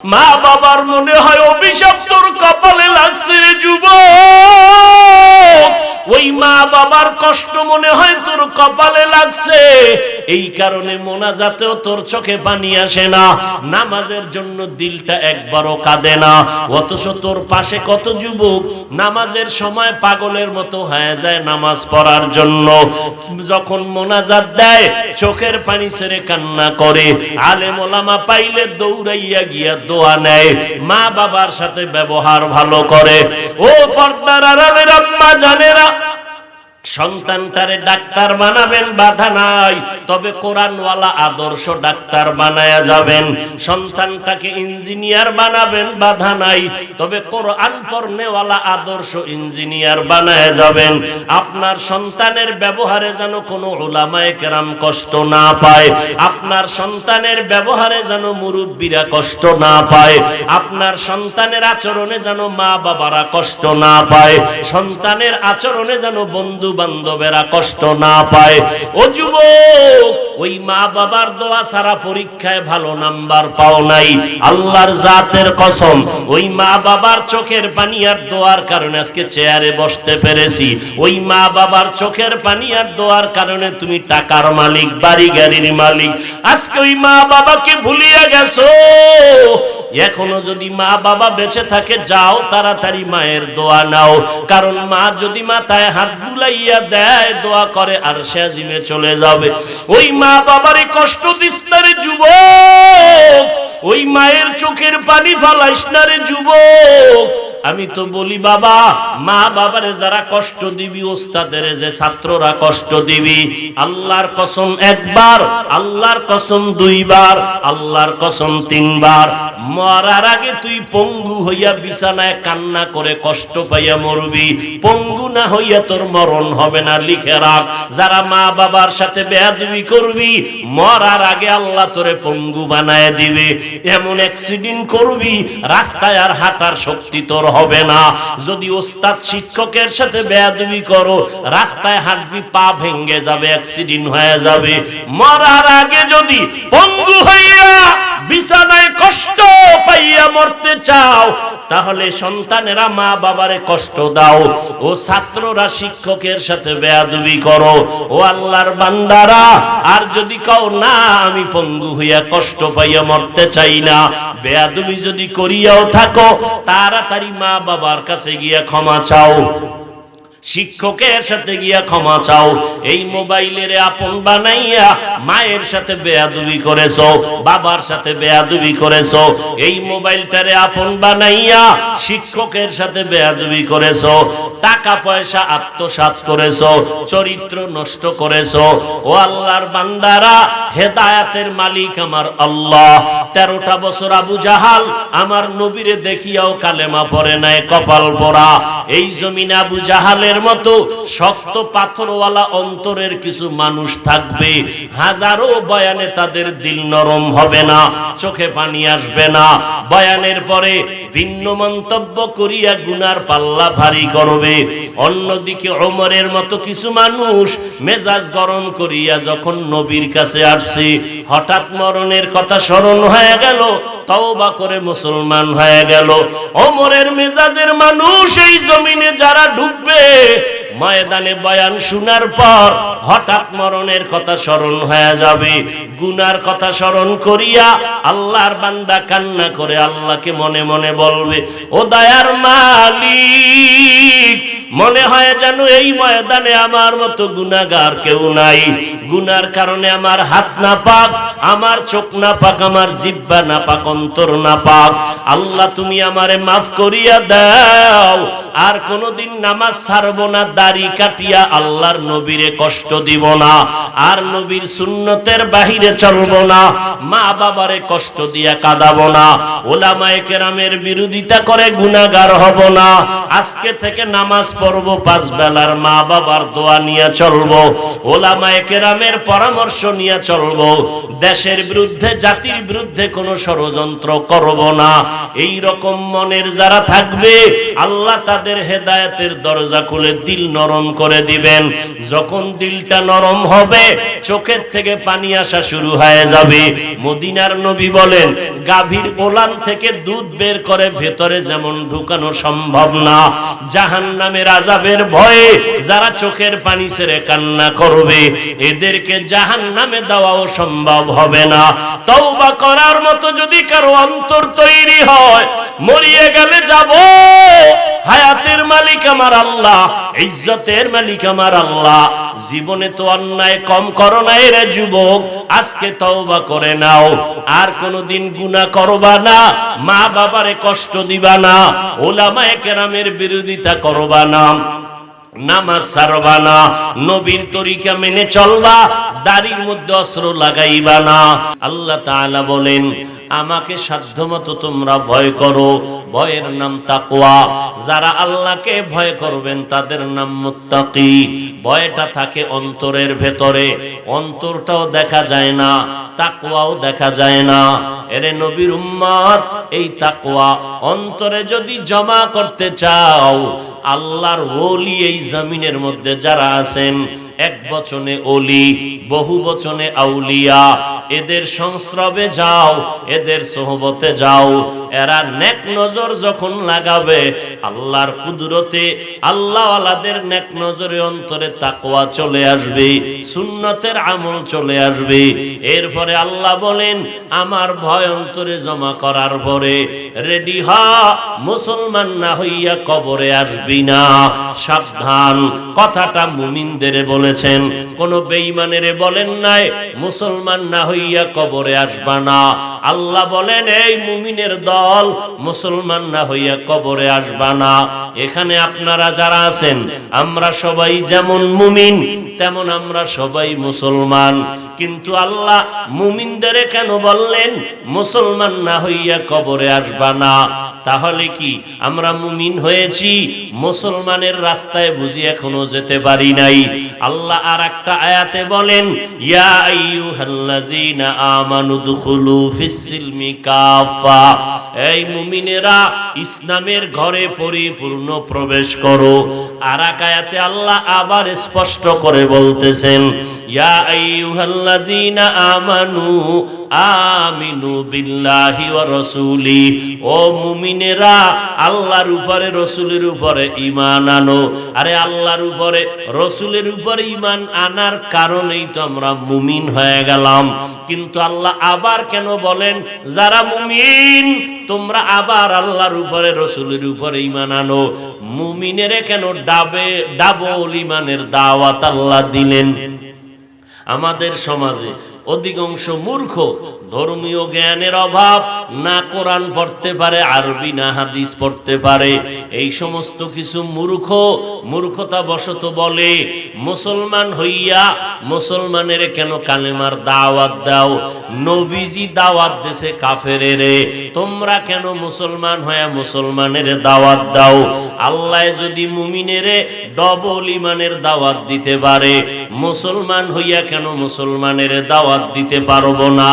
মা বাবার মনে হয় অভিশাপ তোর কপালে লাগছে রে যুব। ওই মা বাবার কষ্ট মনে হয় তোর কপালে লাগছে। এই কারণে মোনাজাতেও তোর চোখে পানি আসে না। নামাজের জন্য দিলটা একবারও কাঁদে না। অথচ তোর পাশে কত যুবক নামাজের সময় পাগলের মতো হয়ে যায় নামাজ পড়ার জন্য। যখন মোনাজাত দেয়, চোখের পানি ছেড়ে কান্না করে। আলে মোলামা পাইলে দৌড়াইয়া গিয়া দোয়া নেয়। মা বাবার সাথে ব্যবহার ভালো করে। ও পর্দার আড়ালের আম্মা, জানেরা সন্তানটারে ডাক্তার বানাবেন, বাধা নাই। তবে কোরআনওয়ালা আদর্শ ডাক্তার বানায়া যাবেন। সন্তানটাকে ইঞ্জিনিয়ার বানাবেন, বাধা নাই। তবে কোরআন পড়নেওয়ালা আদর্শ ইঞ্জিনিয়ার বানায়া যাবেন। আপনার সন্তানের ব্যবহারে যেন কোনো ওলামায়ে কেরাম কষ্ট না পায়। আপনার সন্তানের ব্যবহারে যেন মুরব্বীরা কষ্ট না পায়। আপনার সন্তানের আচরণে যেন মা বাবারা কষ্ট না পায়। সন্তানের আচরণে যেন বন্ধু বান্ধবেরা কষ্ট না পায়। ও যুবক, ওই মা বাবার দোয়া সারা পরীক্ষায় ভালো নাম্বার পাও নাই। আল্লাহর জাতের কসম, ওই মা বাবার চোখের পানি আর দোয়ার কারণে আজকে চেয়ারে বসতে পেরেছি। ওই মা বাবার চোখের পানি আর দোয়ার কারণে তুমি টাকার মালিক বাড়ি গাড়ির মালিক। আজকে ওই মা বাবাকে ভুলিয়া গেছো। এখনও যদি মা বাবা বেঁচে থাকে, যাও তাড়াতাড়ি মায়ের দোয়া নাও। কারণ মা যদি মাথায় হাত বুলাইয়া দেয়, দোয়া করে আর সে জিমে চলে যাবে। ওই মা বাবারই কষ্ট বিস্তারে যুবক। ওই মায়ের চোখের পানি ফালাইস না রে যুবক। আমি তো বলি, বাবা, মা বাবারে যারা কষ্ট দিবি, ওস্তাদের যে ছাত্ররা কষ্ট দিবি, আল্লাহর কসম একবার, আল্লাহর কসম দুইবার, আল্লাহর কসম তিনবার। মরার আগে তুই পঙ্গু হইয়া বিছানায় কান্না করে কষ্ট পাইয়া মরবি। পঙ্গু না হইয়া তোর মরণ হবে না, লিখে রাখ। যারা মা বাবার সাথে বেয়াদবি করবি, মরার আগে আল্লাহ তোরে পঙ্গু বানায় দিবে। এমন অ্যাক্সিডেন্ট করবি, রাস্তায় আর হাঁটার শক্তি তোর হবে না। যদি ওস্তাদ শিক্ষকের সাথে বেয়াদবি করো, রাস্তায় হাঁটবি, পা ভেঙ্গে যাবে অ্যাক্সিডেন্ট হয়ে যাবে। মরার আগে যদি পঙ্গু হইয়া বিছানায় কষ্ট পাইয়া মরতে চাও, তাহলে সন্তানেরা মা বাবারে কষ্ট দাও। ও ছাত্ররা শিক্ষকের সাথে বেয়াদবি করো। ও আল্লাহর বান্দারা, আর যদি কও, না, আমি পঙ্গু হইয়া কষ্ট পাইয়া মরতে চাই না। বেয়াদবি যদি করিয়াও থাকো, তাড়াতাড়ি মা বাবার কাছে গিয়া ক্ষমা চাও। শিক্ষকের সাথে গিয়া ক্ষমা চাও। এই মোবাইলের আপন বানাইয়া মায়ের সাথে বেয়াদুবি করেছ, বাবার সাথে বেয়াদুবি করেছ, এই মোবাইলটারে আপন বানাইয়া শিক্ষকের সাথে বেয়াদুবি করেছ, টাকা পয়সা আত্মসাৎ করেছ, চরিত্র নষ্ট করেছ। ও আল্লাহর বান্দারা, হেদায়াতের মালিক আমার আল্লাহ। তেরোটা বছর আবু জাহাল আমার নবীরে দেখিয়াও কালেমা পরে নাই, কপাল পরা এই জমিনে আবু জাহালের মতো শক্ত পাথরওয়ালা অন্তরের কিছু মানুষ থাকবে। হাজারো বয়ানে তাদের দিল নরম হবে না, চোখে পানি আসবে না। বয়ানের পরে ভিন্ন মন্তব্য করিয়া গুনার পাল্লা ভারী করবে। অন্যদিকে অমরের মতো কিছু মানুষ মেজাজ গরম করিয়া যখন নবীর কাছে আসছে, হঠাৎ মরণের কথা স্মরণ হয়ে গেল, তওবা করে মুসলমান হয়ে গেল। অমরের মেজাজের মানুষ এই জমিনে যারা ঢুকবে ময়দানে বয়ান শোনার পর হঠাৎ মরণের কথা স্মরণ হয়ে যাবে। গুনার কথা স্মরণ করিয়া আল্লাহর বান্দা কান্না করে আল্লাহকে মনে মনে বলবে, ও দয়ার মালিক, মনে হয় যেন এই ময়দানে আমার মতো গুনাগার কেউ নাই। গুনার কারণে আমার হাত না পাক আমার চোখ না পাক আমার জিব্বা না পাক অন্তর না পাক আল্লাহ তুমি আমারে মাফ করিয়া দাও। আর কোনোদিন নামাজ ছাড়বো না দাড়ি কাটিয়া আল্লাহর নবীরে কষ্ট দিব না, আর নবীর সুন্নতের বাহিরে চলবো না, মা বাবারে কষ্ট দিয়া কাঁদাবো না, ওলামায়ে কেরামের বিরোধিতা করে গুনাগার হব না, আজকে থেকে নামাজ পড়ব, পাঁচ বেলার মা বাবার দোয়া নিয়ে চলবো, ওলামায়ে কেরামের পরামর্শ নিয়ে চলবো, দেশের বিরুদ্ধে, জাতির বিরুদ্ধে কোনো ষড়যন্ত্র করব না এই রকম মনের যারা থাকবে, আল্লাহ তাদের হেদায়েতের দরজা খুলে দিল নরম করে দিবেন। যখন দিলটা নরম হবে, চোখের থেকে পানি আসা শুরু হয়ে যাবে। মদিনার নবী বলেন, গাভীর ওলান থেকে দুধ বের করে ভেতরে যেমন ঢুকানো সম্ভব না। জাহান নামের আজাবের ভয়ে যারা চোখের পানি ছেড়ে কান্না করবে, এদেরকে জাহান নামে দেওয়াও সম্ভব হবে না। তওবা করার মতো যদি কারও অন্তর তৈরি হয়, মরিয়ে গেলে যাব। হায়াতের মালিক আমার আল্লাহ ইজ্জতের মালিক আমার আল্লাহ। জীবনে তো অন্যায় কম করো না এর যুবক, আজকে তওবা করে নাও। আর কোনোদিন গুনাহ করবা না মা বাবারে কষ্ট দিবা না, ওলামায়ে কেরামের বিরোধিতা করবা না। নামাজ সারবা না, নবীর তরিকা মেনে চলবা, দাড়ির মধ্যে অস্ত্র লাগাইবা না। আল্লাহ তাআলা বলেন, আমাকে সাধ্যমতো তোমরা ভয় করো, ভয়ের নাম তাকওয়া। যারা আল্লাহকে ভয় করবেন, তাদের নাম মুত্তাকি। ভয়টা থাকে অন্তরের ভেতরে, অন্তরটাও দেখা যায় না, তাকওয়াও দেখা যায় না। এরে নবীর উম্মত এই তাকওয়া, অন্তরে যদি জমা করতে চাও আল্লাহর ওলি এই জমিনের মধ্যে যারা আছেন, এক বচনে ওলি, বহু বচনে আউলিয়া। এদের সংস্রবে যাও, এদের সোহবতে যাও। এরা নেক নজর যখন লাগাবে, আল্লাহর কুদরতে আল্লাহওয়ালাদের নেক নজরে অন্তরে তাকওয়া চলে আসবে, সুন্নতের আমল চলে আসবে। এরপরে আল্লাহ বলেন, আমার ভয় অন্তরে জমা করার পরে রেডি হ, মুসলমান না হইয়া কবরে আসবি না। সাবধান, কথাটা মুমিনদের বলেছেন, কোন বেঈমানের বলেন নাই, মুসলমান না হইয়া কবরে আসবা না। আল্লাহ বলেন, এই মুমিনের দল মুসলমান না হইয়া কবরে আসবা না। এখানে আপনারা যারা আছেন, আমরা সবাই যেমন মুমিন, তেমন আমরা সবাই মুসলমান। কিন্তু আল্লাহ মুমিনদের কেন বললেন, মুসলমান না হইয়া কবরে আসবা না? তাহলে কি আমরা মুমিন হয়েছি, মুসলমানের রাস্তায় বুঝি এখনও যেতে পারি নাই? আল্লাহ আর একটা আয়াতে বলেন এই মুমিনেরা ইসলামের ঘরে পরিপূর্ণ প্রবেশ করো। আর আয়াতে আল্লাহ আবার স্পষ্ট করে বলতেছেন, ইয়া আইয়ুহাল্লাযীনা আমানু আমিনু বিল্লাহি ওয়া রাসূলি। ও মুমিনেরা, আল্লাহর উপরে, রসুলের উপরে ঈমান আনো। আরে আল্লাহর উপরে, রসুলের উপরে ঈমান আনার কারণেই তো আমরা মুমিন হয়ে গেলাম। কিন্তু আল্লাহ আবার কেন বলেন, যারা মুমিন, তোমরা আবার আল্লাহর উপরে, রসুলের উপরে ইমান আনো। মুমিনের কেন ডাবে, ডাবল ঈমানের দাওয়াত আল্লাহ দিলেন? আমাদের সমাজে অধিকাংশ মূর্খ ধর্মীয় জ্ঞানের অভাব, না কোরআন পড়তে পারে, আরবি না হাদিস পড়তে পারে। এই সমস্ত কিছু মূর্খ, মূর্খতা বশত বলে, মুসলমান হইয়া মুসলমানের কেন কালেমার দাওয়াত দাও? নবীজি দাওয়াত দেশে কাফের রে তোমরা কেন মুসলমান হইয়া মুসলমানের দাওয়াত দাও? আল্লাহ যদি মুমিনেরে ডবল ইমানের দাওয়াত দিতে পারে, মুসলমান হইয়া কেন মুসলমানের দাওয়াত দিতে পারব না?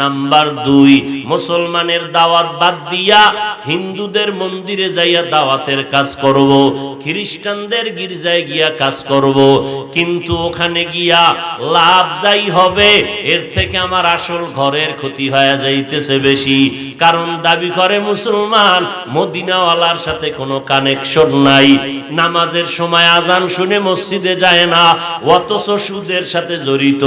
নাম্বার দুই, মুসলমানের দাওয়াত বাদ দিয়া হিন্দুদের মন্দিরে যাইয়া দাওয়াতের কাজ করব, খ্রিস্টানদের গির্জায় গিয়া কাজ করব, কিন্তু ওখানে গিয়া লাভ যাই হবে, এর থেকে আমার আসল ঘরের ক্ষতি হয়ে যাইতেছে বেশি। কারণ দাবি করে মুসলমান, মদিনাওয়ালার সাথে কোনো কানেকশন নাই। নামাজের সময় আজান শুনে মসজিদে যায় না, অথচ সুদের সাথে জড়িত।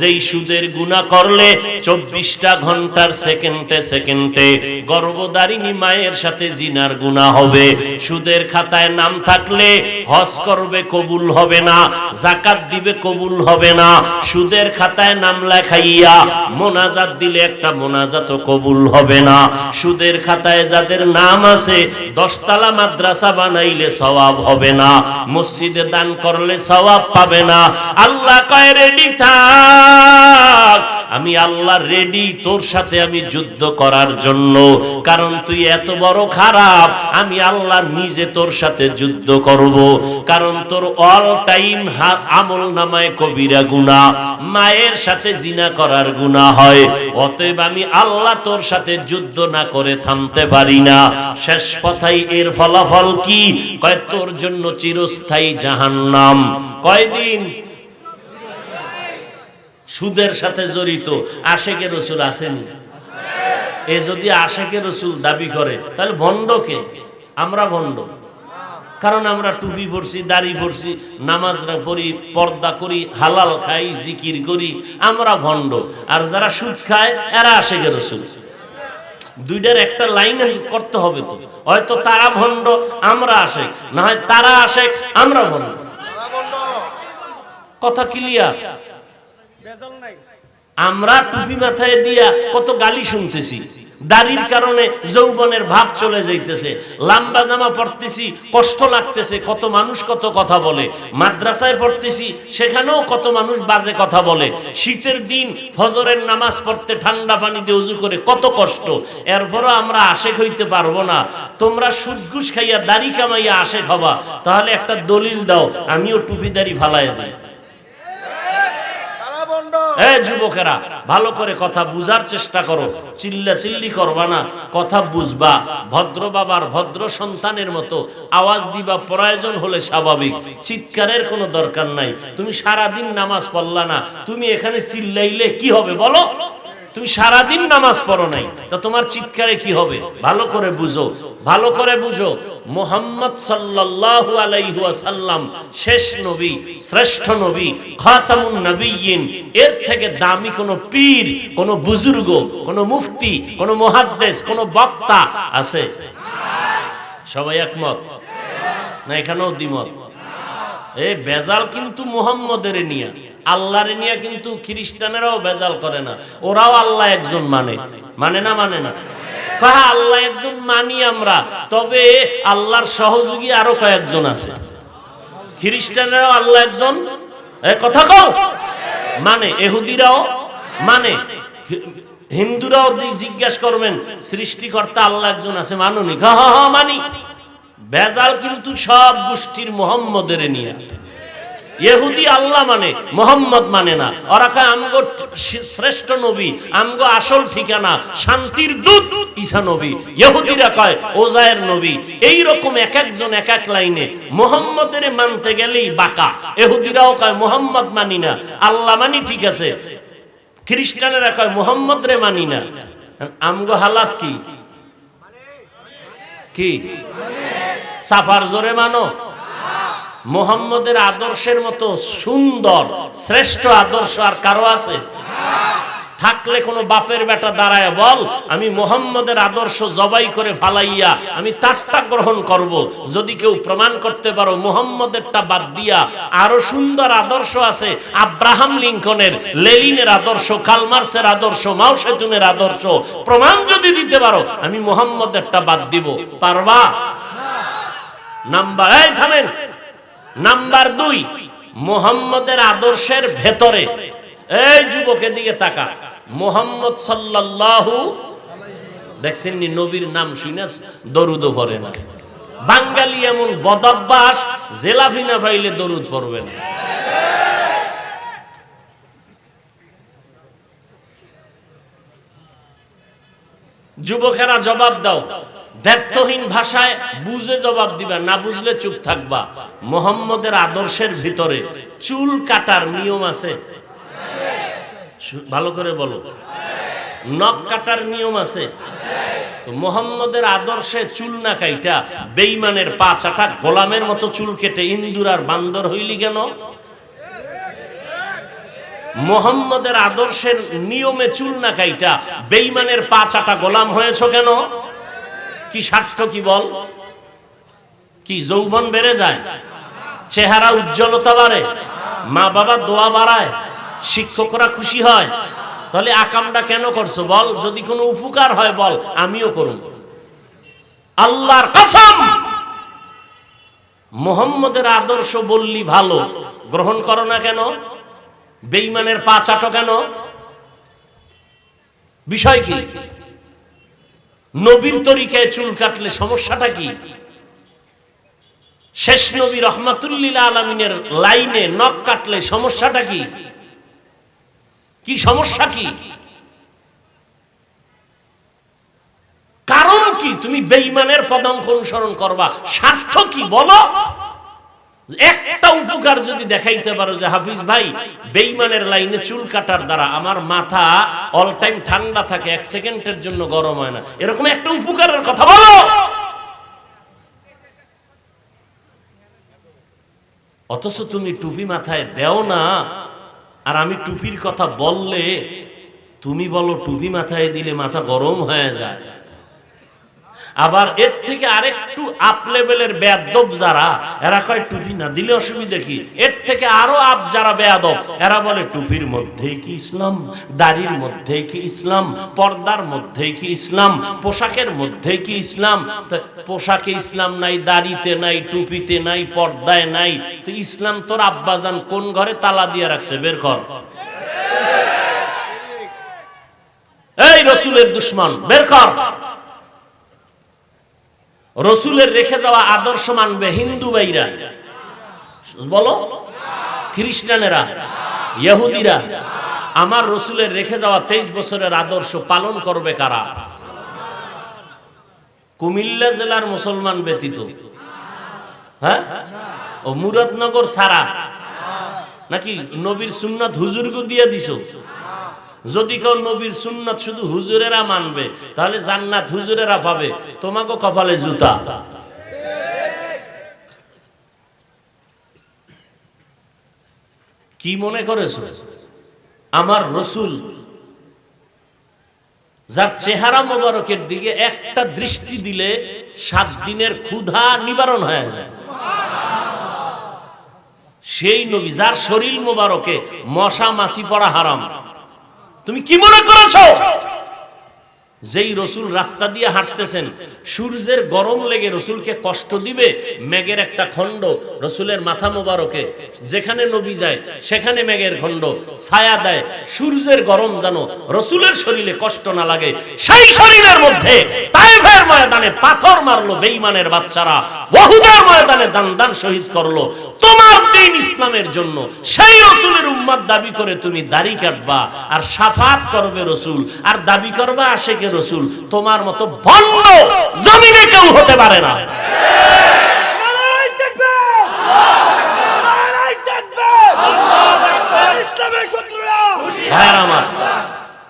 যেই সুদের গুণা করলে চব্বিশটা ঘণ্টার সেকেন্ডে সেকেন্ডে গর্ভদারিণী মায়ের সাথে জিনার গুণা হবে। সুদের খাতায় নাম থাকলে হজ করবে কবুল হবে না, জাকাত দিবে কবুল হবে না। সুদের খাতায় নাম লেখাইয়া মোনাজাত দিলে একটা মোনাজাত কবুল হবে না। সুদের খাতায় যাদের নাম আছে, দশতলা মাদ্রাসা বানাইলে সওয়াব হবে না। মসজিদে দান করলে সওয়াব পাবে না। আল্লাহ কয় রেডি থাক। আমি আল্লাহ রেডি তোর সাথে আমি যুদ্ধ করার জন্য। কারণ তুই এত বড় খারাপ, আমি আল্লাহ নিজে তোর সাথে যুদ্ধ করব। কারণ তোর অল টাইম আমল নামায় কবিরা গুনাহ, মায়ের সাথে জিনা করার গুনাহ হয়। অতএব আমি আল্লাহ তোর সাথে যুদ্ধ যুদ্ধ না করে থামতে পারি না। শেষ কথাই এর ফলাফল কি? কয়, তোর জন্য চিরস্থায়ী জাহান্নাম। কয়দিন? সুদের সাথে জড়িত। আশেকে রসুল আসেন। এ যদি আশেকে রসুল দাবি করে, তাহলে ভণ্ডকে আমরা ভণ্ড। কারণ আমরা টুপি পরছি, দাড়ি পরছি নামাজরা পড়ি, পর্দা করি, হালাল খাই, জিকির করি, আমরা ভণ্ড। আর যারা সুদ খায়, এরা আশেকে রসুল। দুইটার একটা লাইন করতে হবে তো। হয়তো তারা ভণ্ড আমরা আসে না হয় তারা আসে আমরা ভণ্ড। কথা ক্লিয়ার আমরা টুপি মাথায় দিয়া কত গালি শুনতেছি। দাড়ির কারণে যৌবনের ভাব চলে যাইতেছে। লাম্বা জামা পড়তেছি কষ্ট লাগতেছে, কত মানুষ কত কথা বলে। মাদ্রাসায় পড়তেছি, সেখানেও কত মানুষ বাজে কথা বলে। শীতের দিন ফজরের নামাজ পড়তে ঠান্ডা পানি দিয়ে উজু করে কত কষ্ট। এরপরও আমরা আশেক হইতে পারব না। তোমরা সুদঘুষ খাইয়া দাড়ি কামাইয়া আশেক হবা। তাহলে একটা দলিল দাও, আমিও টুপি দাড়ি ফালাই দিই। যুবকেরা, ভালো করে কথা বুঝার চেষ্টা করো। চিল্লা চিল্লি করবা না, কথা বুঝবা। ভদ্র বাবার ভদ্র সন্তানের মতো আওয়াজ দিবা প্রয়োজন হলে স্বাভাবিক। চিৎকারের কোনো দরকার নাই। তুমি সারা দিন নামাজ পড়লা না, তুমি এখানে চিল্লাইলে কি হবে বলো? তুমি সারাদিন নামাজ পড়ো নাই, তা তোমার চিৎকারে কি হবে? ভালো করে বুঝো, ভালো করে বুঝো। মোহাম্মদ সাল্লাল্লাহু আলাইহি ওয়াসাল্লাম শেষ নবী, শ্রেষ্ঠ নবী, খাতামুন নবিয়্যিন, এর থেকে দামি কোন পীর, কোন বুজুর্গ, কোন মুফতি, কোন মুহাদ্দিস, কোন বক্তা আছে? সবাই একমত? না, এখানেও দ্বিমত। এ বেজাল কিন্তু মুহাম্মদের নিয়া। আল্লাহরে নিয়ে কিন্তু খ্রিস্টানেরাও বেজাল করে না। ওরাও আল্লাহ একজন মানে। মানে না মানে না? কাহা, আল্লাহ একজন মানি আমরা। তবে আল্লাহর সহযোগী আরও কয়েকজন আছে। খ্রিস্টানেরাও আল্লাহ একজন? কথা কও। মানে এহুদিরাও? মানে হিন্দুরাও জিজ্ঞাসা করবেন, সৃষ্টিকর্তা আল্লাহ একজন আছে, মানুনি? হা হা, মানি। বেজাল কিন্তু সব গোষ্ঠীর মোহাম্মদের নিয়ে। ইহুদি আল্লাহ মানে মোহাম্মদ মানে না। ওরা কয় আমগো শ্রেষ্ঠ নবী, আমগো আসল ঠিকানা, শান্তির দূত ঈসা নবী। ইহুদিরা কয়, ওজায়ের নবী। এই রকম এক একজন এক এক লাইনে মোহাম্মদের মানতে গেলেই বাকা। ইহুদিরাও কয়, মোহাম্মদ মানি না। আল্লাহ মানি ঠিক আছে। খ্রিস্টানেরা কয় মোহাম্মদ রে মানি না। আমগো হালাত কি? কি? সাফার জোরে মানো। মোহাম্মদের আদর্শের মতো সুন্দর, শ্রেষ্ঠ আদর্শ আর কারও আছে? থাকলে কোনো বাপের বেটা দাঁড়ায় বল, আমি মোহাম্মদের আদর্শ জবাই করে ফালাইয়া আমি তারটা গ্রহণ করব। যদি কেউ প্রমাণ করতে পারো, মোহাম্মদেরটা বাদ দিয়া আরও সুন্দর আদর্শ আছে। আব্রাহাম লিঙ্কনের, লেলিনের আদর্শ, কালমার্সের আদর্শ, মাও সেতুনের আদর্শ, প্রমাণ যদি দিতে পারো, আমি মোহাম্মদেরটা বাদ দিব। পারবা? নাম্বার, এই থামেন। নাম্বার দুই, মোহাম্মদের আদর্শের ভেতরে। এই যুবকের দিকে তাকা মোহাম্মদ সাল্লাল্লাহু দেখছেন নি নবীর নাম শুনে দরুদ পড়ে না। বাঙালি এমন বদভ্যাস জেলাফিনা পাইলে দরুদ পড়বে না। যুবকেরা জবাব দাও। দ্ব্যর্থহীন ভাষায় বুঝে জবাব দিবা, না বুঝলে চুপ থাকবা। মোহাম্মদের আদর্শের ভিতরে চুল কাটার নিয়ম আছে। ভালো করে বলো। নখ কাটার নিয়ম আছে। তো মোহাম্মদের আদর্শে চুল না কাইটা বেইমানের পা চাটা গোলামের মতো চুল কেটে ইন্দুর আর বান্দর হইলি কেন? মোহাম্মদের আদর্শের নিয়মে চুল না কাইটা বেইমানের পা চাটা গোলাম হয়েছ কেন? কি স্বার্থ কি বল? কি যৌবন বেড়ে যায়? চেহারা উজ্জ্বলতা বাড়ে? মা বাবা দোয়া বাড়ায়? শিক্ষকরা খুশি হয়? তাহলে আকামটা কেন করছ বল? যদি কোনো উপকার হয় বল, আমিও করুন আল্লাহর কসম! মোহাম্মদের আদর্শ বললি ভালো। গ্রহণ করো না কেন? বেইমানের পা চাটো কেন? বিষয় কি? নবীর তরিকায় চুল কাটলে সমস্যাটা কি? শেষ নবী রহমাতুল্লিল আলমিনের লাইনে নখ কাটলে সমস্যাটা কি? কি সমস্যা কি? কারণ কি? তুমি বেইমানের পদঙ্ক অনুসরণ করবা। স্বার্থ কি? বলো। একটা উপকার যদি দেখাইতে পারো যে, হাফিজ ভাই, বেইমানের লাইনে চুল কাটার দ্বারা আমার মাথা অল টাইম ঠান্ডা থাকে, এক সেকেন্ডের জন্য গরম হয় না। এরকম একটা উপকারের কথা বলো! অথচ তুমি টুপি মাথায় দেও না, আর আমি টুপির কথা বললে, তুমি বলো টুপি মাথায় দিলে মাথা গরম হয়ে যায়। আবার এর থেকে আরেকটু আপ লেভেলের বেয়াদব যারা, এরা কয়, টুপি না দিলে অসুবিধা কি? এর থেকে আরও আপ যারা বেয়াদব, এরা বলে, টুপির মধ্যেই কি ইসলাম? দাড়ির মধ্যেই কি ইসলাম? পর্দার মধ্যেই কি ইসলাম? পোশাকের মধ্যেই কি ইসলাম? পোশাকে ইসলাম নাই, দাড়িতে নাই, টুপিতে নাই, পর্দায় নাই। তো ইসলাম তোর আব্বাজান কোন ঘরে তালা দিয়ে রাখছে? বের কর। এই রসুলের দুশ্মন, বের কর। রসুলের রেখে যাওয়া আদর্শ মানবে হিন্দু ভাইরা। বলো? খ্রিস্টানেরা, ইহুদিরা, আমার রসুলের রেখে যাওয়া তেইশ বছরের আদর্শ পালন করবে কারা? কুমিল্লা জেলার মুসলমান ব্যতীত। হ্যাঁ? ও মুরাদনগর সারা নাকি নবীর সুন্নাত হুজুরকে দিয়ে দিছ? যদি কেউ নবীর সুন্নাত শুধু হুজুরেরা মানবে, তাহলে জান্নাত হুজুরেরা পাবে। তোমাকে কপালে জুতা। কি মনে করেছ? আমার রসুল, যার চেহারা মোবারকের দিকে একটা দৃষ্টি দিলে সাত দিনের ক্ষুধা নিবারণ হয়ে যায়। সেই নবী, যার শরীর মোবারকে মশা মাছি পড়া হারাম। তুমি কি মনে করেছ? যেই রসুল রাস্তা দিয়ে হাঁটতেছেন, সূর্যের গরম লেগে রসুলকে কষ্ট দিবে, মেঘের একটা খণ্ড, রসুলের মাথা মোবারকে, যেখানে নবী যায়, সেখানে মেঘের খণ্ড, ছায়া দেয়, সূর্যের গরম যেন রসুলের শরীরে কষ্ট না লাগে, সেই শরীরের মধ্যে তাইফের ময়দানে পাথর মারলো বেইমানের বাচ্চারা বহুদের ময়দানে দান দান শহীদ করল। তোমার দিন ইসলামের জন্য, সেই রসুলের উম্মাদ দাবি করে তুমি দাড়ি কাটবা, আর সাফাত করবে রসুল, আর দাবি করবা আশেকে রসুল তোমার মতো ভণ্ড জমিনে কেউ হতে পারে না।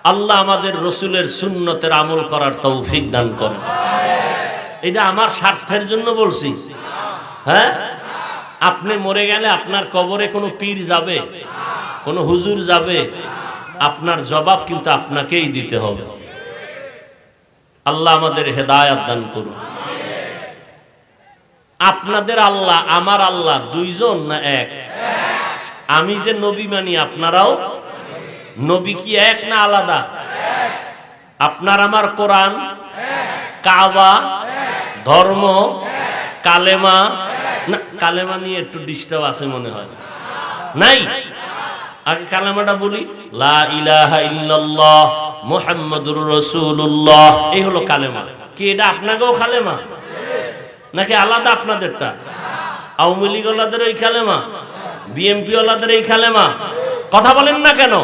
আল্লাহ আমাদের রসুলের সুন্নতের আমল করার তৌফিক দান করেন। এটা আমার স্বার্থের জন্য বলছি। হ্যাঁ? আপনি মরে গেলে আপনার কবরে কোনো পীর যাবে কোনো হুজুর যাবে আপনার জবাব কিন্তু আপনাকেই দিতে হবে। আল্লাহ আমাদের হেদায়াত দান করুন। আপনাদের আল্লাহ, আমার আল্লাহ দুইজন না এক? আমি যে নবী মানি, আপনারাও? নবী কি এক না আলাদা? আপনার আমার কোরআন? কাবা? ধর্ম? কালেমা? না, কালেমা নিয়ে একটু ডিস্টার্ব আছে মনে হয়। নাই? আগে কালেমাটা বলি। লা ইলাহা ইল্লাল্লাহ। মুহাম্মাদুর রসুল্লাহ এই হলো কালেমা। কি এটা আপনাকেও কালেমা? নাকি আলাদা আপনাদেরটা? আওয়ামী লীগ ওলাদের ওই কালেমা? বিএমপি ওলাদের এই কালেমা? কথা বলেন না কেন?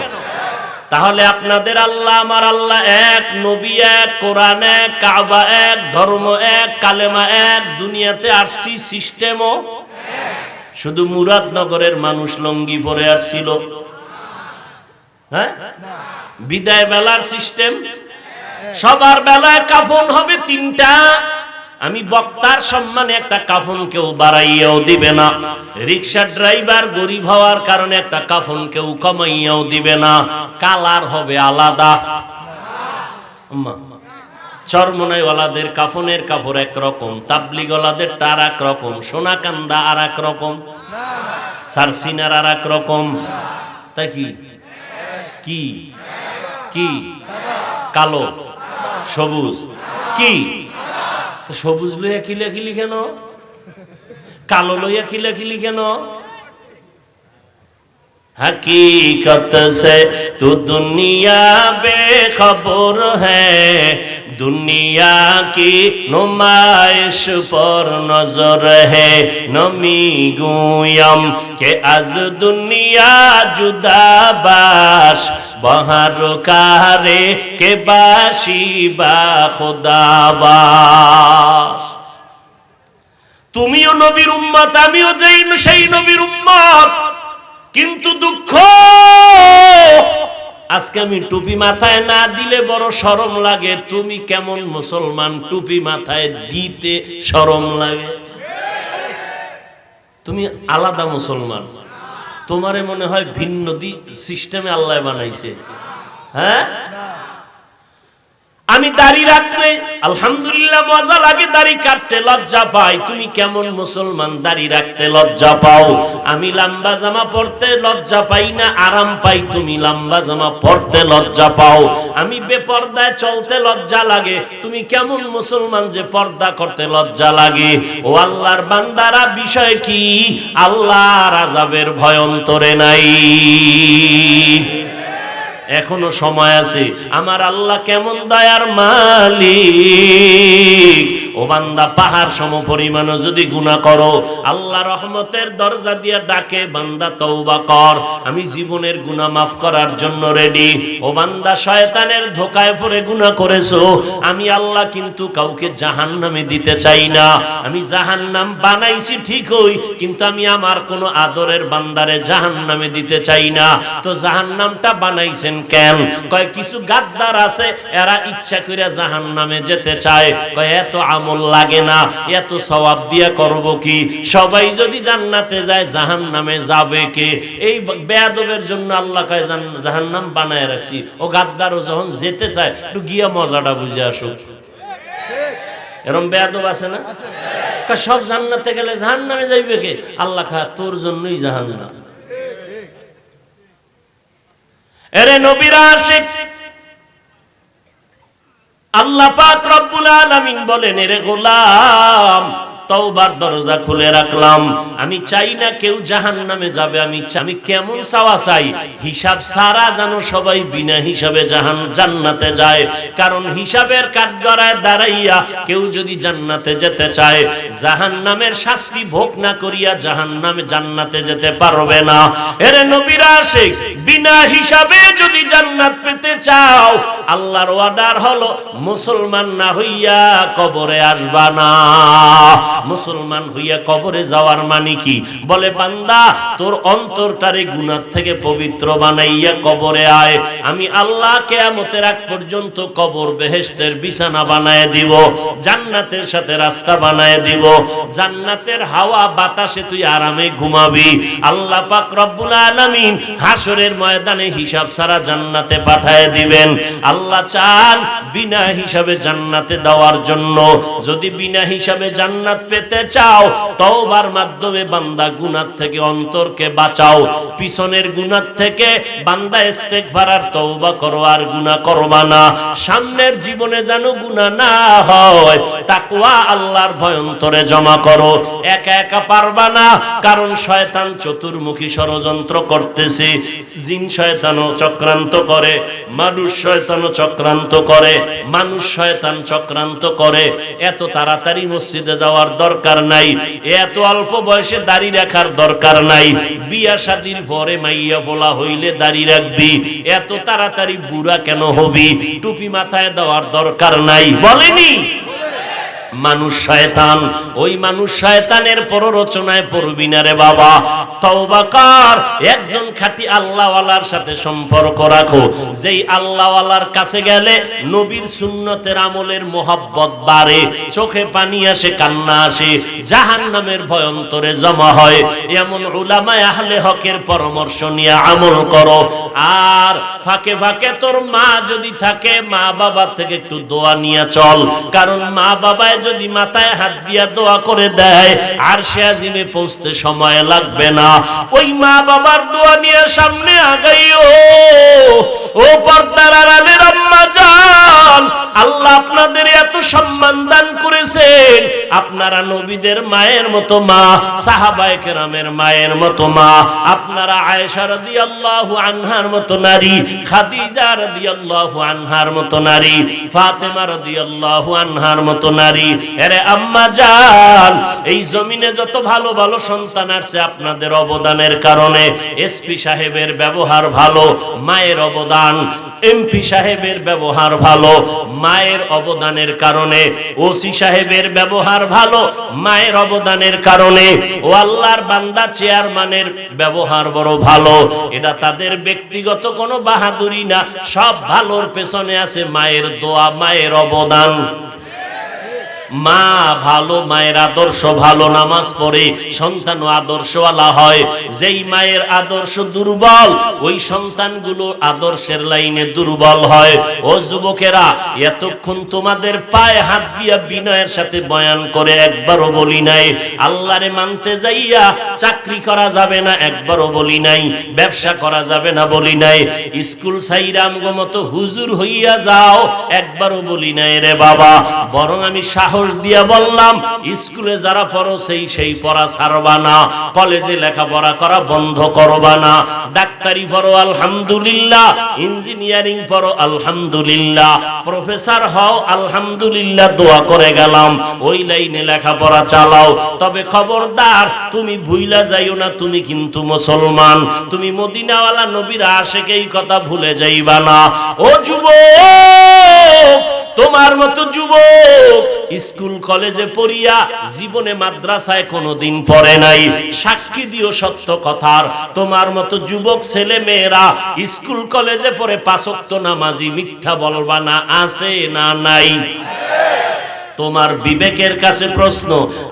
তাহলে আপনাদের আল্লাহ, আমার আল্লাহ এক, নবী এক, কোরআন এক, কাবা এক, ধর্ম এক, কালেমা এক, দুনিয়াতে আসছি সিস্টেমও শুধু মুরাদনগরের মানুষ লঙ্গি পরে আসছিল হ্যাঁ? বিদায় বেলার সিস্টেম। সবার বেলায় কাফন হবে তিনটা। আমি বক্তার সম্মানে একটা কাফন কেউ বাড়াইয়াও দিবে না। রিক্সা ড্রাইভার গরিব হওয়ার কারণে একটা কাফন কেউ কমাইয়াও দিবে না। কালার হবে আলাদা। চরমনাইওয়ালাদের কাফনের কাপড় একরকম, তাবলিগওয়ালাদের টার এক রকম সোনাকান্দা আর এক রকম সারসিনার আর এক রকম তাই কি? কি? কি কালো সবুজ কি তো সবুজ লইয়া কিলাকিলি কেন কালো লইয়া কিলাকিলি কেন हकीकत से तू दुनिया बेखबर है दुनिया की नुमाइश पर नजर है नमी गुयम के आज दुनिया जुदा बाश কারে কে বাসি বা খোদাবাস তুমিও নবীর উম্মত, আমিও যেই সেই নবীর উম্মত। কিন্তু দুঃখ, আজকে আমি টুপি মাথায় না দিলে বড় শরম লাগে। তুমি কেমন মুসলমান, টুপি মাথায় দিতে শরম লাগে? তুমি আলাদা মুসলমান। তোমারে মনে হয় ভিন্ন সিস্টেমে আল্লাহ বানাইছে। হ্যাঁ? আমি দাড়ি রাখলে, আলহামদুলিল্লাহ মজা লাগে দাড়ি কাটতে লজ্জা পাই। তুমি কেমন মুসলমান, দাড়ি রাখতে লজ্জা পাও? আমি লম্বা জামা পরতে লজ্জা পাই না, আরাম পাই। তুমি লম্বা জামা পরতে লজ্জা পাও। আমি বেপর্দায় চলতে লজ্জা লাগে। তুমি কেমন মুসলমান যে পর্দা করতে লজ্জা লাগে? ও আল্লাহর বান্দারা, বিষয় কি? আল্লাহর আজাবের ভয় অন্তরে নাই। এখনও সময় আছে। আমার আল্লাহ কেমন দয়ার মালিক। ও বান্দা, পাহাড় সম পরিমাণও যদি গুনাহ করো, আল্লাহ রহমতের দরজা দিয়া ডাকে, বান্দা, তওবা কর, আমি জীবনের গুনাহ মাফ করার জন্য রেডি ও বান্দা, শয়তানের ধোকায় পড়ে গুনাহ করেছ, আমি আল্লাহ কিন্তু কাউকে জাহান্নামে দিতে চাই না। আমি জাহান্নাম বানাইছি ঠিকই, কিন্তু আমি আমার কোনো আদরের বান্দারে জাহান্নামে দিতে চাই না। তো জাহান্নামটা বানাইছেন কেন? কয়, কিছু গাদ্দার আছে, এরা ইচ্ছা করে জাহান্নামে যেতে চায়। কয়, এত আমল লাগে না। এত সওয়াব দিয়া করব কি? সবাই যদি জান্নাতে যায়, জাহান্নামে যাবে কে? এই বেয়াদবের জন্য আল্লাহ কয়, জান- জাহান্নাম বানায় রাখছি। ও গাদ্দারও যখন যেতে চায়, একটু গিয়া মজাটা বুঝে আসুক। এরম বেয়াদব আছে না? সব জান্নাতে গেলে জাহান্নামে যাইবে কে? আল্লাহ খা তোর জন্যই জাহান্নাম। এরে নবীরা আশিক আল্লাহ পাক রব্বুল আলামিন বলেন এরে গোলাম তওবার দরজা খুলে রাখলাম। আমি চাই না কেউ জাহান্নামে যাবে, আমি আমি কেমন চাওয়া চাই? হিসাব সারা সবাই বিনা হিসাবে জাহান জান্নাতে যায়। কারণ হিসাবের কাঠগড়ায় দাঁড়াইয়া কেউ যদি জান্নাতে যেতে চায় শাস্তি ভোগ না করিয়া জাহান্নামে জান্নাতে যেতে পারবে না। এরে নবীরা আসে বিনা হিসাবে যদি জান্নাত পেতে চাও, আল্লাহর ওয়াদার হলো মুসলমান না হইয়া কবরে আসবা না। মুসলমান হইয়া কবরে যাওয়ার মানে কি? বলে, বান্দা, তোর অন্তরটারে গুনার থেকে পবিত্র বানাইয়া কবরে আয়। আমি আল্লাহ কেয়ামতের আগ পর্যন্ত কবর বেহেশতের বিছানা বানায় দিব, জান্নাতের সাথে রাস্তা বানায় দিব। জান্নাতের হাওয়া বাতাসে তুই আরামে ঘুমাবি। আল্লাহ পাক রব্বুল আলামিন হাসরের ময়দানে হিসাব সারা জান্নাতে পাঠায় দিবেন। আল্লাহ চান বিনা হিসাবে জান্নাতে দেওয়ার জন্য। যদি বিনা হিসাবে জান্নাত পেতে চাও, তওবার মাধ্যমে বান্দা গুনাহ থেকে অন্তরকে বাঁচাও। পিছনের গুনাহ থেকে বান্দা ইস্তেগফার আর তওবা করো, আর গুনাহ করবা না। সামনের জীবনে যেন গুনাহ না হয়, তাকওয়া আল্লাহর ভয় অন্তরে জমা করো। একা একা পারবা না, কারণ শয়তান চতুর্মুখী ষড়যন্ত্র করতেছে। জিন শয়তানও চক্রান্ত করে, মানুষ শয়তানও চক্রান্ত করে, মানুষ শয়তান চক্রান্ত করে। এত তাড়াতাড়ি মসজিদে যাওয়ার দরকার নাই। এত অল্প বয়সে দাড়ি রাখার দরকার নাই। বিয়া শাদির পরে মাইয়া বলা হইলে দাড়ি রাখবি। এত তাড়াতাড়ি বুড়া কেন হবি? টুপি মাথায় দেওয়ার দরকার নাই। বলেনি? মানুষ শয়তান। ওই মানুষ শয়তানের পররচনায় পড়বি না রে বাবা। তওবা কর। একজন খাঁটি আল্লাহওয়ালার সাথে সম্পর্ক রাখো। যেই আল্লাহওয়ালার কাছে গেলে নবীর সুন্নতের আমলের মোহাব্বত বাড়ে, চোখে পানি আসে, কান্না আসে, জাহান্নামের ভয় অন্তরে জমা হয়। এমন উলামায়ে আহলে হকের পরামর্শ নিয়ে আমল করো। আর ফাঁকে ফাঁকে তোর মা যদি থাকে মা বাবা থেকে একটু দোয়া নিয়ে চল। কারণ মা বাবায় যদি মাথায় হাত দিয়া দোয়া করে দেয়, আর সে আজিমে পৌঁছতে সময় লাগবে না। ওই মা বাবার দোয়া নিয়ে সামনে আগাইও। ও পর্দার আড়ালের আম্মা জান, আল্লাহ আপনাদের এত সম্মান দান করেছেন। আপনারা নবীদের মায়ের মতো মা, সাহাবায়ে কেরামের মায়ের মতো মা। আপনারা আয়েশা রাদিয়াল্লাহু আনহার মতো নারী, খাদিজা রাদিয়াল্লাহু আনহার মতো নারী, ফাতেমা রাদিয়াল্লাহু আনহার মতো নারী। আরে এই জমিনে যত ভালো ভালো সন্তান আসছে, আপনাদের অবদানের কারণে এসপি সাহেবের ব্যবহার ভালো, মায়ের অবদান এমপি সাহেবের ব্যবহার ভালো, মায়ের অবদানের কারণে, ওসি সাহেবের ব্যবহার ভালো, মায়ের অবদানের কারণে, ও আল্লাহর বান্দা চেয়ারম্যানের ব্যবহার বড় ভালো। এটা তাদের ব্যক্তিগত কোনো বাহাদুরি না, সব ভালোর পেছনে আছে মায়ের দোয়া, মায়ের অবদান। মা ভালো, মায়ের আদর্শ ভালো, নামাজ পড়ে সন্তানও আদর্শওয়ালা হয়। যেই মায়ের আদর্শ দুর্বল, ওই সন্তানগুলো আদর্শের লাইনে দুর্বল হয়। ও যুবকেরা, এতক্ষণ তোমাদের পায়ে হাত দিয়া বিনয়ের সাথে বয়ান করে একবারও বলি নাই। আল্লাহরে মানতে যাইয়া চাকরি করা যাবে না, একবারও বলি নাই। ব্যবসা করা যাবে না বলি নাই। স্কুল সাইরাম গো মতো হুজুর হইয়া যাও, একবারও বলি নাই রে বাবা। বরং আমি সাহস দিয়া বললাম, স্কুলে যারা পড়ো সেই সেই পড়া ছাড়বা না। কলেজে লেখাপড়া করা বন্ধ করবা না। ডাক্তারি পড়ো, আলহামদুলিল্লাহ। ইঞ্জিনিয়ারিং পড়ো, আলহামদুলিল্লাহ। প্রফেসর হও, আলহামদুলিল্লাহ, দোয়া করে গেলাম। ওই লাইনে লেখাপড়া চালাও। তবে খবরদার, তুমি ভুইলা যাইও না, তুমি কিন্তু মুসলমান। তুমি মদিনাওয়ালা নবীর আশেকেই কথা ভুলে যাইবা না। ও যুবক, তোমার মতো যুবক স্কুল কলেজে পড়িয়া জীবনে মাদ্রাসায় কোনোদিন পড়ে নাই। সাক্ষী দিও সত্য কথার, তোমার মতো যুবক ছেলে মেয়েরা স্কুল কলেজে পড়ে পাশক্ত নামাজি মিথ্যা বলবা না, আছে না নাই? তোমার বিবেকের কাছে প্রশ্ন,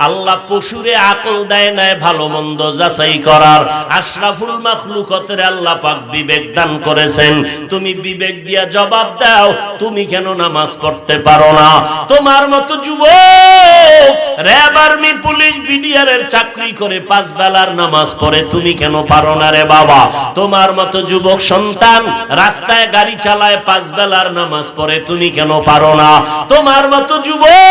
আল্লাহ পশুরে আকল দেয় নাই, ভালো মন্দ যাচাই করার। আশরাফুল মাখলুকতের আল্লাহ পাক বিবেক দান করেছেন। তুমি বিবেক দিয়া জবাব দাও, তুমি কেন নামাজ পড়তে পারো না? তোমার মতো যুবক, র্যাব আর্মি, পুলিশ বিডিআরের চাকরি করে পাঁচ বেলার নামাজ পড়ে, তুমি কেন পারো না রে বাবা? তোমার মতো যুবক সন্তান, রাস্তায় গাড়ি চালায় পাঁচ বেলার নামাজ পড়ে, তুমি কেন পারো না? তোমার মতো যুবক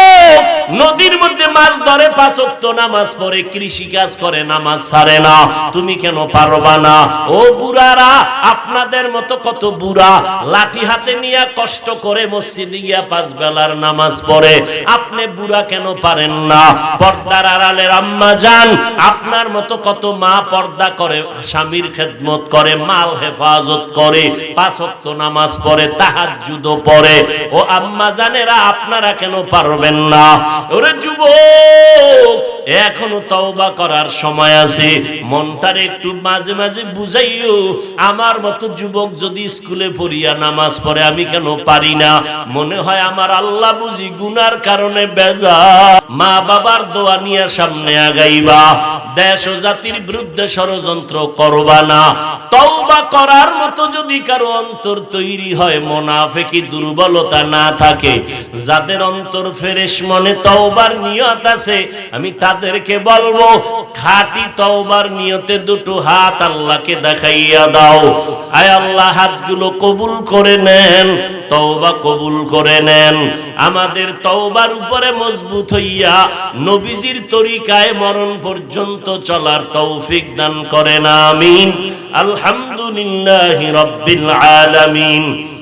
নদীর মধ্যে মাছ ধরে পাঁচক্ত নামাজ পড়ে কৃষি কাজ করে, নামাজ ছাড়ে না। তুমি কেন পারবা না? ও বুড়ারা, আপনাদের মতো কত বুড়া, লাঠি হাতে নিয়ে কষ্ট করে মসজিদে গিয়া পাঁচ বেলার নামাজ পড়ে। আপনি বুড়া কেন পারেন না? পর্দার আড়ালের আম্মা যান, আপনার মতো কত মা পর্দা করে, স্বামীর খেদমত করে, মাল হেফাজত করে পাঁচক্ত নামাজ পড়ে তাহার পড়ে। ও আম্মা জানেরা, আপনারা কেন পারবেন না। ওরে যুবক, এখনও তওবা করার সময় আছে। মনটারে একটু মাঝে মাঝে বুঝাইও। আমার মতো যুবক যদি স্কুলে পড়িয়া নামাজ পড়ে, আমি কেন পারি না? মনে হয় আমার আল্লাহ বুঝি গুনার কারণে বেজা মা বাবার দোয়া নিয়ে সামনে আগাইবা। দেশ ও জাতির বিরুদ্ধে ষড়যন্ত্র করবা না। তওবা করার মতো যদি কারও অন্তর তৈরি হয়, মোনাফেকি দুর্বলতা না থাকে, যাদের অন্তর ফেরেশ মনে তওবার নিয়ত আছে। আমি তাদেরকে বলব, খাঁটি তওবার নিয়তে দুটো হাত আল্লাহকে দেখাইয়া দাও। আয় আল্লাহ, হাতগুলো কবুল করে নেন, তওবা কবুল করে নেন। আমাদের তওবার উপরে মজবুত হইয়া নবীজির তরিকায় মরণ পর্যন্ত চলার তৌফিক দান করেন, আমিন। আলহামদুলিল্লাহি রাব্বিল আলামিন।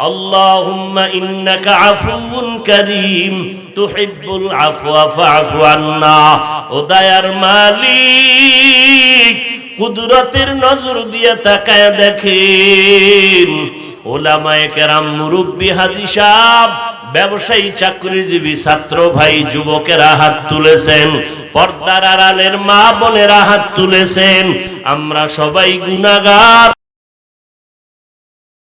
اللهم إنك عفو كريم تحب العفو فاعف عنا ودير মালিক কুদরতের নজর দিয়ে তাকায় দেখেন ওলামায়ে কেরাম মুরব্বী হাজি সাহেব ব্যবসায়ী চাকরিজীবী ছাত্র ভাই যুবকেরা হাত তুলেছেন পর্দার আড়ালের মা বোনেরা হাত তুলেছেন আমরা সবাই গুনাগার